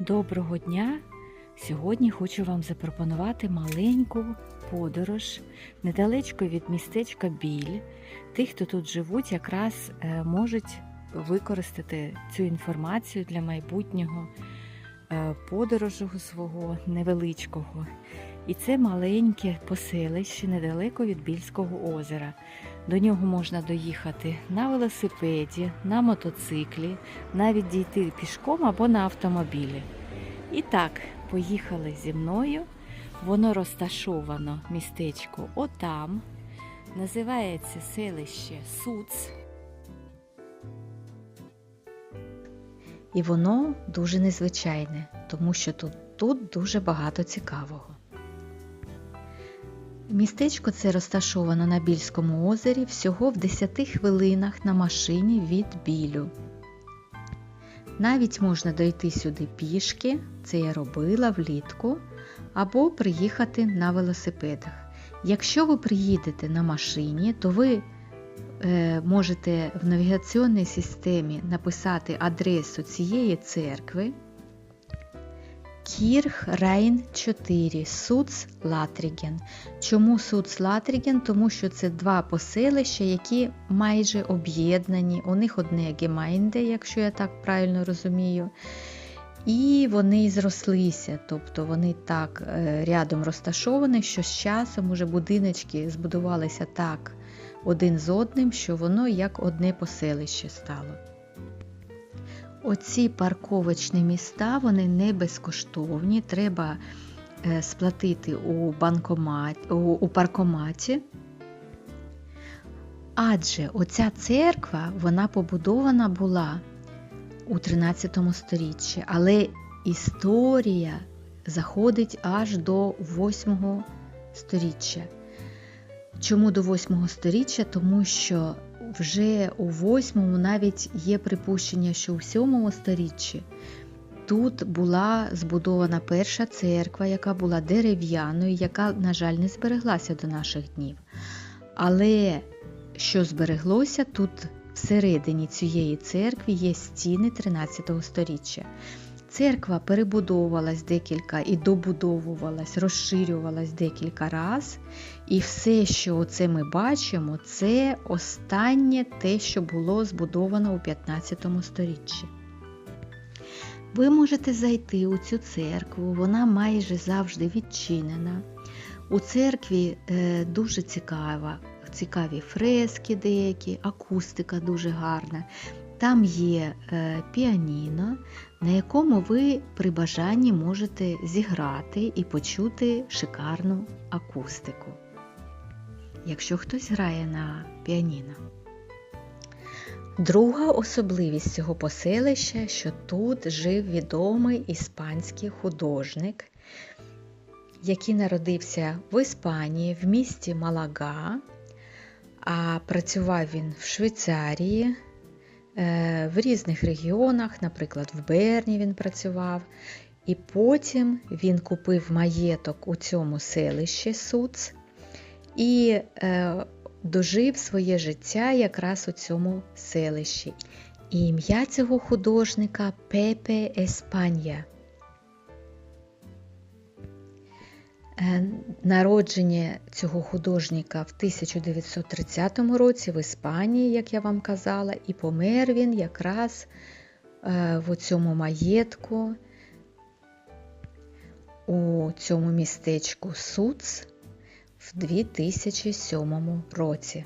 Доброго дня! Сьогодні хочу вам запропонувати маленьку подорож недалечко від містечка Біль. Тих, хто тут живуть, якраз е, можуть використати цю інформацію для майбутнього е, подорожу свого невеличкого. І це маленьке поселище недалеко від Більського озера. До нього можна доїхати на велосипеді, на мотоциклі, навіть дійти пішком або на автомобілі. І так, поїхали зі мною. Воно розташовано містечко отам. Називається селище Суц. І воно дуже незвичайне, тому що тут, тут дуже багато цікавого. Містечко це розташовано на Більському озері всього в 10 хвилинах на машині від білю. Навіть можна дойти сюди пішки, це я робила влітку, або приїхати на велосипедах. Якщо ви приїдете на машині, то ви е, можете в навігаційній системі написати адресу цієї церкви. Кірх Рейн 4, Суц Латріген. Чому Суц Латріген? Тому що це два поселища, які майже об'єднані. У них одне гемайнде, якщо я так правильно розумію. І вони зрослися, тобто вони так е, рядом розташовані, що з часом уже будиночки збудувалися так один з одним, що воно як одне поселище стало. Оці парковочні міста вони не безкоштовні, треба е, сплатити у, банкомат, у, паркоматі. Адже оця церква вона побудована була у 13 сторіччі, але історія заходить аж до 8 сторіччя. Чому до 8 сторіччя? Тому що вже у 8 навіть є припущення, що у 7 сторіччі тут була збудована перша церква, яка була дерев'яною, яка, на жаль, не збереглася до наших днів. Але що збереглося, тут всередині цієї церкви є стіни 13 сторіччя. Церква перебудовувалась декілька і добудовувалась, розширювалась декілька разів. І все, що це ми бачимо, це останнє те, що було збудовано у 15 сторіччі. Ви можете зайти у цю церкву, вона майже завжди відчинена. У церкві е, дуже цікава, цікаві фрески деякі, акустика дуже гарна. Там є е, піаніно, на якому ви при бажанні можете зіграти і почути шикарну акустику. Якщо хтось грає на піаніно. Друга особливість цього поселища, що тут жив відомий іспанський художник, який народився в Іспанії в місті Малага, а працював він в Швейцарії. Е, в різних регіонах, наприклад, в Берні він працював. І потім він купив маєток у цьому селищі Суц і е, дожив своє життя якраз у цьому селищі. І ім'я цього художника Пепе Еспанія. Народження цього художника в 1930 році в Іспанії, як я вам казала, і помер він якраз е, в цьому маєтку, у цьому містечку Суц в 2007 році.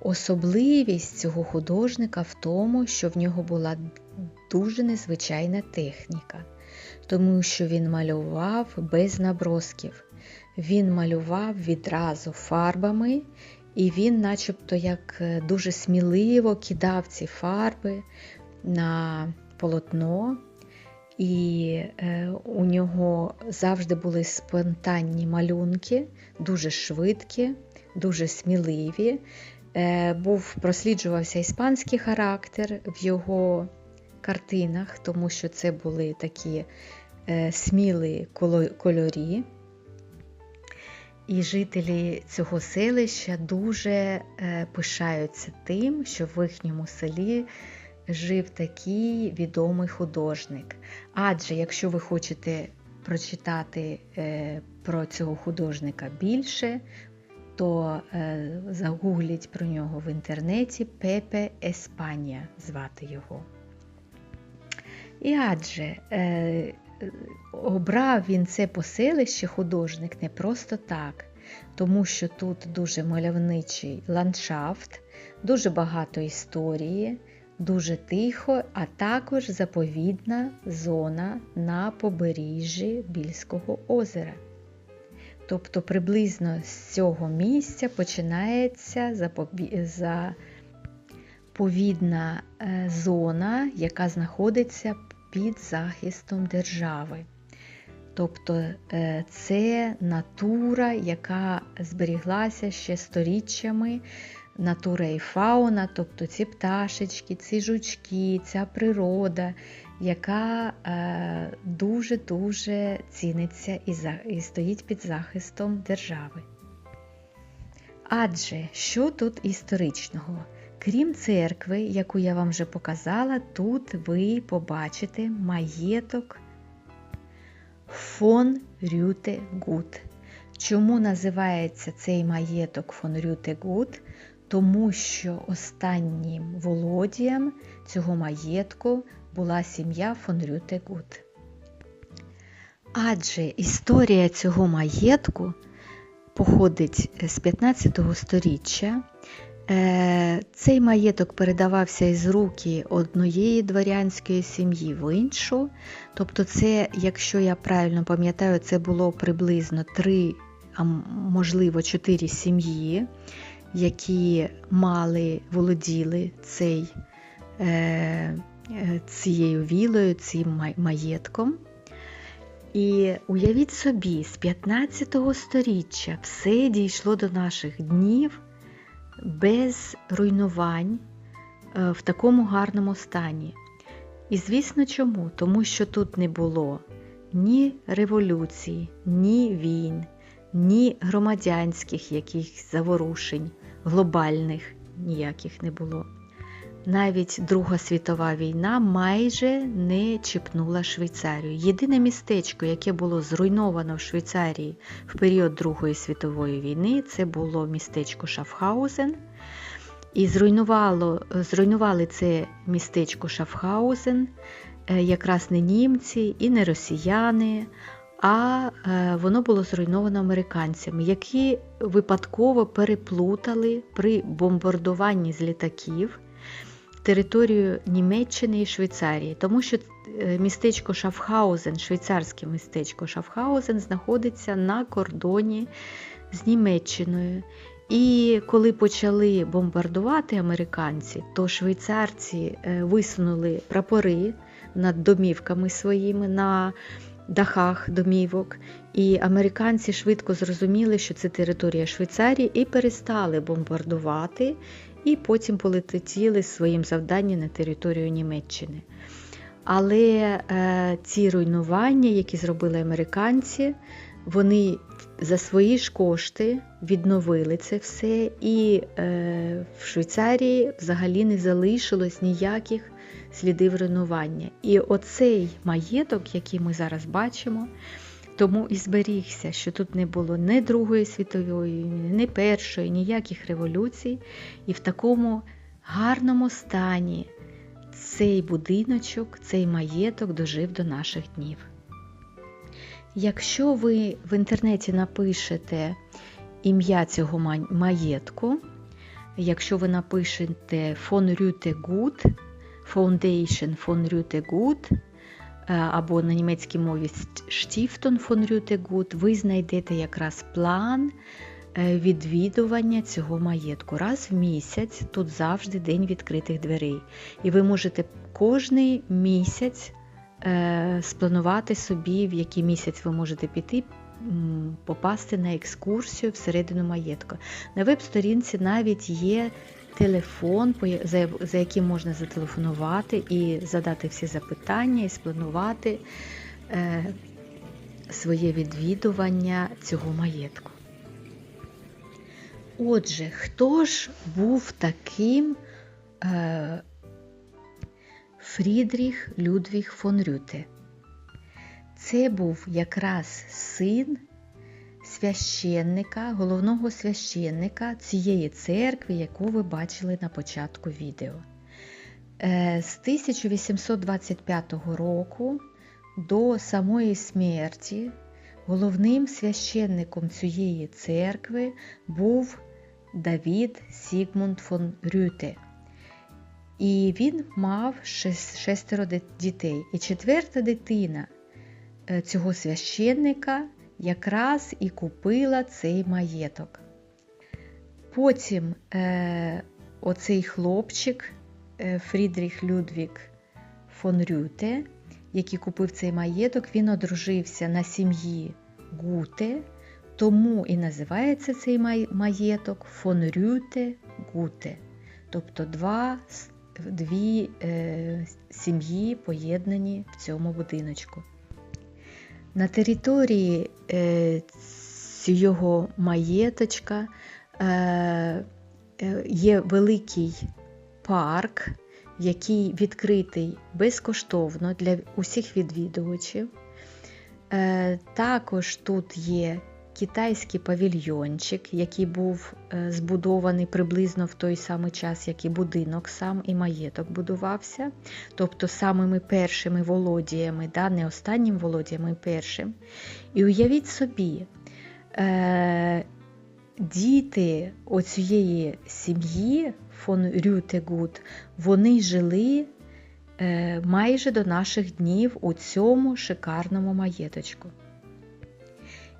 Особливість цього художника в тому, що в нього була дуже незвичайна техніка тому що він малював без набросків. Він малював відразу фарбами, і він, начебто, як е, дуже сміливо кидав ці фарби на полотно, і е, у нього завжди були спонтанні малюнки, дуже швидкі, дуже сміливі. Е, був просліджувався іспанський характер в його картинах, тому що це були такі е, смілі кольорі. І жителі цього селища дуже е, пишаються тим, що в їхньому селі жив такий відомий художник. Адже якщо ви хочете прочитати е, про цього художника більше, то загугліть про нього в інтернеті Пепе Еспанія звати його. І адже е, обрав він це поселище художник не просто так, тому що тут дуже мальовничий ландшафт, дуже багато історії, дуже тихо, а також заповідна зона на побережжі Більського озера. Тобто приблизно з цього місця починається заповідна е, зона, яка знаходиться під захистом держави. Тобто е, це натура, яка зберіглася ще сторіччями, натура і фауна, тобто ці пташечки, ці жучки, ця природа, яка е, дуже-дуже ціниться і стоїть під захистом держави. Адже що тут історичного? Крім церкви, яку я вам вже показала, тут ви побачите маєток фон Рюте Гуд. Чому називається цей маєток фон Рюте Гуд? Тому що останнім володієм цього маєтку була сім'я фон Рюте Гуд. Адже історія цього маєтку походить з 15 століття. Е, цей маєток передавався із руки однієї дворянської сім'ї в іншу. Тобто, це, якщо я правильно пам'ятаю, це було приблизно три, а можливо, чотири сім'ї, які мали, володіли цей, е, е, цією вілою, цим маєтком. І уявіть собі, з 15 століття все дійшло до наших днів без руйнувань е, в такому гарному стані. І звісно, чому? Тому що тут не було ні революції, ні війн, ні громадянських якихось заворушень, глобальних ніяких не було. Навіть Друга світова війна майже не чіпнула Швейцарію. Єдине містечко, яке було зруйновано в Швейцарії в період Другої світової війни, це було містечко Шафхаузен. І зруйнувало, зруйнували це містечко Шафхаузен е, якраз не німці і не росіяни, а е, воно було зруйновано американцями, які випадково переплутали при бомбардуванні з літаків територію Німеччини і Швейцарії, тому що е, містечко Шафхаузен, швейцарське містечко Шафхаузен, знаходиться на кордоні з Німеччиною. І коли почали бомбардувати американці, то швейцарці е, висунули прапори над домівками своїми на дахах домівок. І американці швидко зрозуміли, що це територія Швейцарії, і перестали бомбардувати і потім полетіли своїм завданням на територію Німеччини. Але е, ці руйнування, які зробили американці, вони за свої ж кошти відновили це все, і е, в Швейцарії взагалі не залишилось ніяких слідів руйнування. І оцей маєток, який ми зараз бачимо, тому і зберігся, що тут не було ні Другої світової, ні першої, ніяких революцій. І в такому гарному стані цей будиночок, цей маєток дожив до наших днів. Якщо ви в інтернеті напишете ім'я цього маєтку, якщо ви напишете фон Рюте Гуд, Foundation фон Рюте Гуд, або на німецькій мові Stiftung von Rütegut, ви знайдете якраз план е, відвідування цього маєтку. Раз в місяць, тут завжди день відкритих дверей. І ви можете кожний місяць е, спланувати собі, в який місяць ви можете піти. Попасти на екскурсію всередину маєтку. На веб-сторінці навіть є телефон, за яким можна зателефонувати і задати всі запитання, і спланувати е, своє відвідування цього маєтку. Отже, хто ж був таким е, Фрідріх Людвіг фон Рюте. Це був якраз син священника, головного священника цієї церкви, яку ви бачили на початку відео. Е, З 1825 року до самої смерті головним священником цієї церкви був Давід Сігмунд фон Рюте. І він мав шестеро дітей. І четверта дитина е, цього священника якраз і купила цей маєток. Потім е, оцей хлопчик е, Фрідріх Людвіг фон Рюте, який купив цей маєток, він одружився на сім'ї Гуте, тому і називається цей маєток фон Рюте Гуте. Тобто два, дві е, сім'ї поєднані в цьому будиночку. На території е, цього маєточка е, е, є великий парк, який відкритий безкоштовно для усіх відвідувачів. Також тут є китайський павільйончик, який був е, збудований приблизно в той самий час, як і будинок сам і маєток будувався. Тобто самими першими володіями, да, не останнім володіями, а першим. І уявіть собі, е, діти оцієї сім'ї фон Рютегут, вони жили е, майже до наших днів у цьому шикарному маєточку.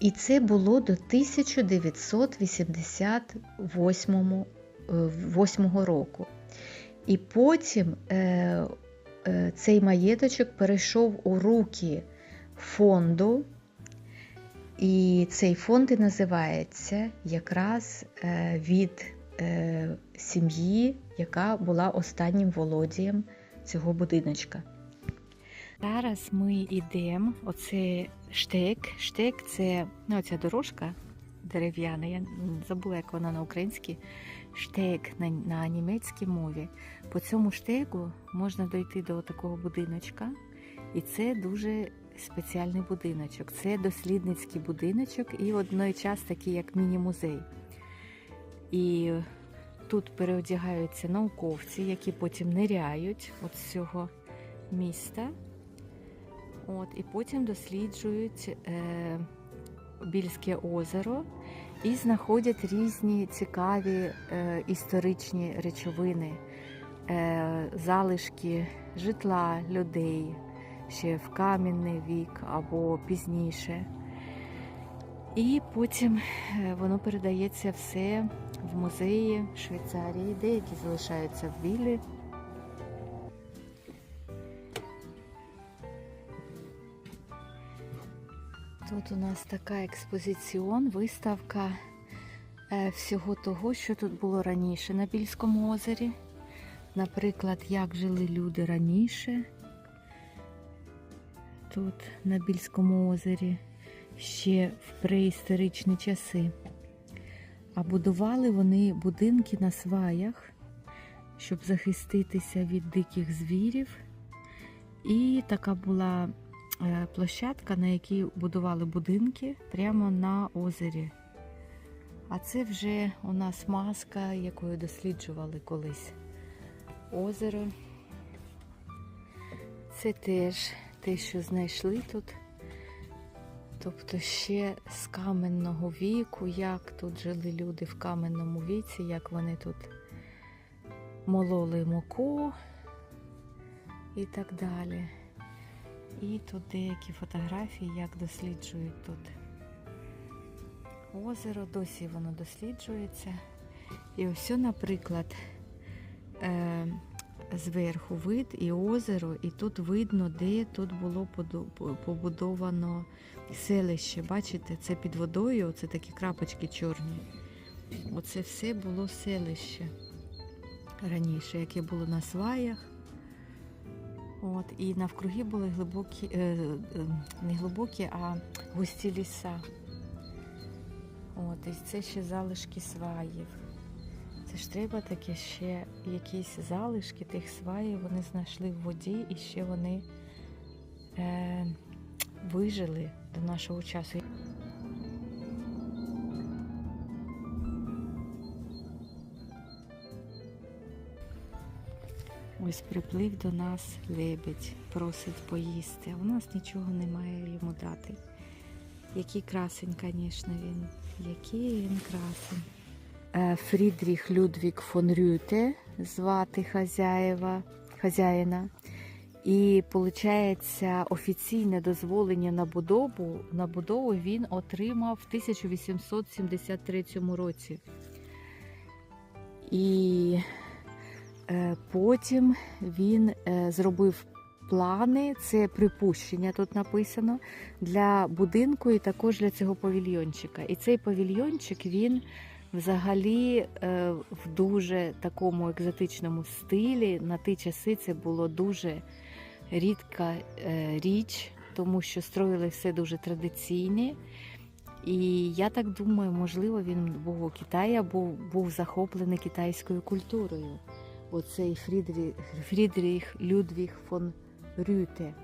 І це було до 1988 8 року. І потім е, е, цей маєточок перейшов у руки фонду, і цей фонд і називається якраз е, від е, сім'ї, яка була останнім володієм цього будиночка. Зараз ми йдемо. Оце штек. Штек це ну, оця дорожка дерев'яна. Я забула, як вона на українській. Штек на, на німецькій мові. По цьому штегу можна дойти до такого будиночка, і це дуже спеціальний будиночок. Це дослідницький будиночок і одночас такий, як міні-музей. І тут переодягаються науковці, які потім ниряють от з цього міста. От, і потім досліджують е, Більське озеро і знаходять різні цікаві е, історичні речовини, е, залишки житла людей ще в кам'яний вік або пізніше. І потім е, воно передається все в музеї Швейцарії, деякі залишаються в Віллі. Тут у нас така експозиціон, виставка е, всього того, що тут було раніше на Більському озері. Наприклад, як жили люди раніше. Тут на Більському озері ще в преісторичні часи. А будували вони будинки на сваях, щоб захиститися від диких звірів. І така була площадка, на якій будували будинки прямо на озері. А це вже у нас маска, якою досліджували колись озеро. Це теж те, що знайшли тут. Тобто ще з каменного віку, як тут жили люди в каменному віці, як вони тут мололи муку і так далі. І тут деякі фотографії, як досліджують тут озеро, досі воно досліджується. І ось, наприклад, е, зверху вид і озеро, і тут видно, де тут було побудовано селище. Бачите, це під водою, це такі крапочки чорні. Оце все було селище раніше, яке було на сваях. От, і навкруги були глибокі, е, е, не глибокі, а густі ліса. От, і це ще залишки сваїв. Це ж треба таке ще якісь залишки тих сваї вони знайшли в воді і ще вони е, вижили до нашого часу. Ось приплив до нас лебедь, просить поїсти, а у нас нічого немає йому дати. Який красень, звісно, він. Який він красень. Е, Фрідріх Людвік фон Рюте звати хазяєва, хазяїна. І виходить, офіційне дозволення на будову, на будову він отримав в 1873 році. І потім він е, зробив плани, це припущення тут написано, для будинку і також для цього павільйончика. І цей павільйончик він взагалі е, в дуже такому екзотичному стилі. На ті часи це було дуже рідка е, річ, тому що строїли все дуже традиційне. І я так думаю, можливо, він був у Китаї або був захоплений китайською культурою. Оцей Фрідріх, Фрідріх Людвіг фон Рюте.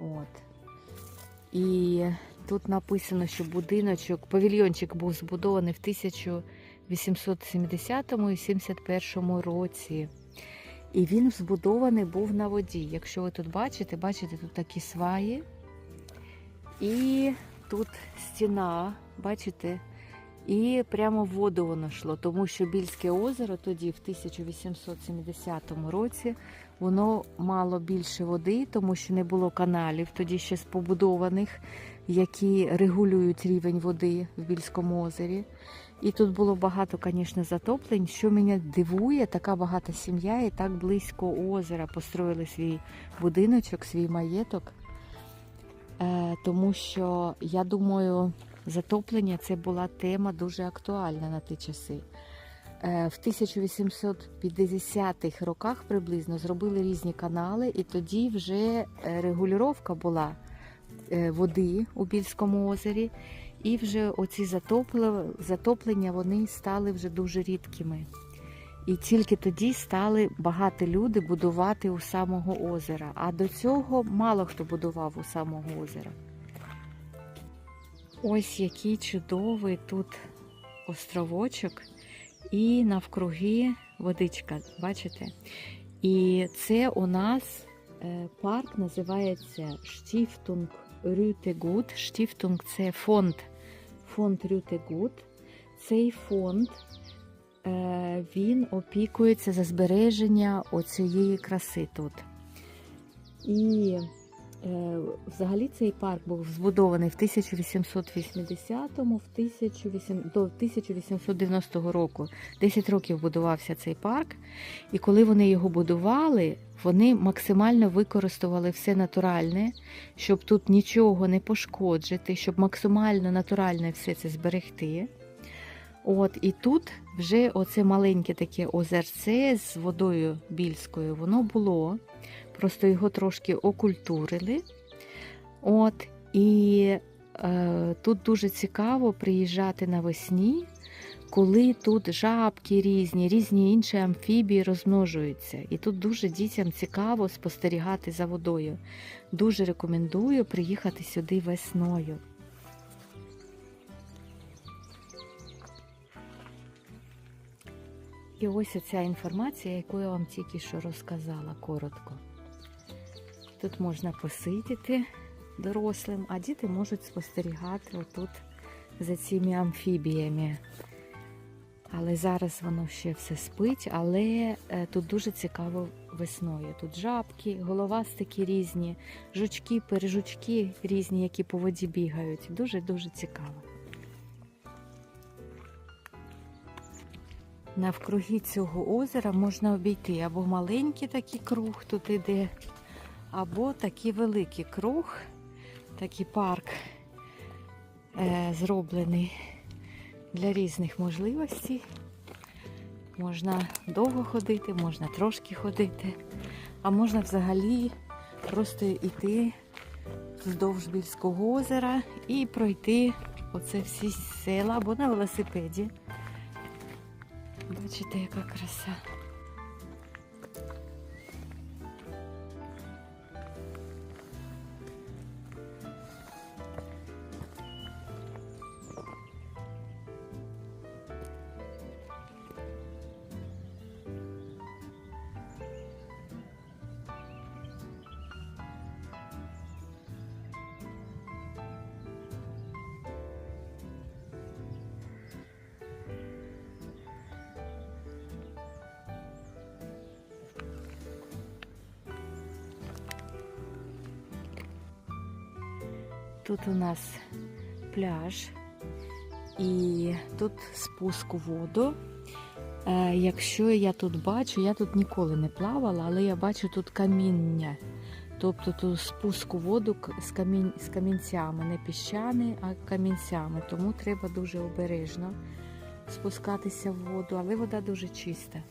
От. І тут написано, що будиночок, павільйончик був збудований в 1870 і 71 році. І він збудований був на воді. Якщо ви тут бачите, бачите, тут такі сваї. І тут стіна, бачите, і прямо в воду воно йшло, тому що Більське озеро тоді, в 1870 році, воно мало більше води, тому що не було каналів, тоді ще побудованих, які регулюють рівень води в Більському озері. І тут було багато, звісно, затоплень. Що мене дивує, така багата сім'я і так близько озера построїли свій будиночок, свій маєток. Е, тому що я думаю, затоплення це була тема дуже актуальна на ті часи. Е, в 1850-х роках приблизно зробили різні канали, і тоді вже регулювання була е, води у Більському озері, і вже оці затоплення вони стали вже дуже рідкими. І тільки тоді стали багато люди будувати у самого озера. А до цього мало хто будував у самого озера. Ось який чудовий тут островочок, і навкруги водичка, бачите? І це у нас е, парк називається Штіфтунг Рютегут. Штіфтунг це фонд. Фонд Рютегут. Цей фонд е, він опікується за збереження оцієї краси тут. І взагалі цей парк був збудований в 1880-му, в 1800, до 1890 року. 10 років будувався цей парк. І коли вони його будували, вони максимально використовували все натуральне, щоб тут нічого не пошкоджити, щоб максимально натуральне все це зберегти. От, і тут вже оце маленьке таке озерце з водою більською, воно було. Просто його трошки окультурили. От, і е, тут дуже цікаво приїжджати навесні, коли тут жабки різні, різні інші амфібії розмножуються. І тут дуже дітям цікаво спостерігати за водою. Дуже рекомендую приїхати сюди весною. І ось оця інформація, яку я вам тільки що розказала коротко. Тут можна посидіти дорослим, а діти можуть спостерігати отут за цими амфібіями. Але зараз воно ще все спить, але е, тут дуже цікаво весною. Тут жабки, головастики різні, жучки, пережучки різні, які по воді бігають. Дуже-дуже цікаво. Навкруги цього озера можна обійти або маленький такий круг тут іде, або такий великий круг, такий парк е, зроблений для різних можливостей. Можна довго ходити, можна трошки ходити, а можна взагалі просто йти вздовж Більського озера і пройти оце всі села або на велосипеді. Бачите, яка краса. Тут у нас пляж і тут спуск у воду. Е, якщо я тут бачу, я тут ніколи не плавала, але я бачу тут каміння. Тобто тут спуск у воду з, камінь, з камінцями, не піщани, а камінцями. Тому треба дуже обережно спускатися в воду, але вода дуже чиста.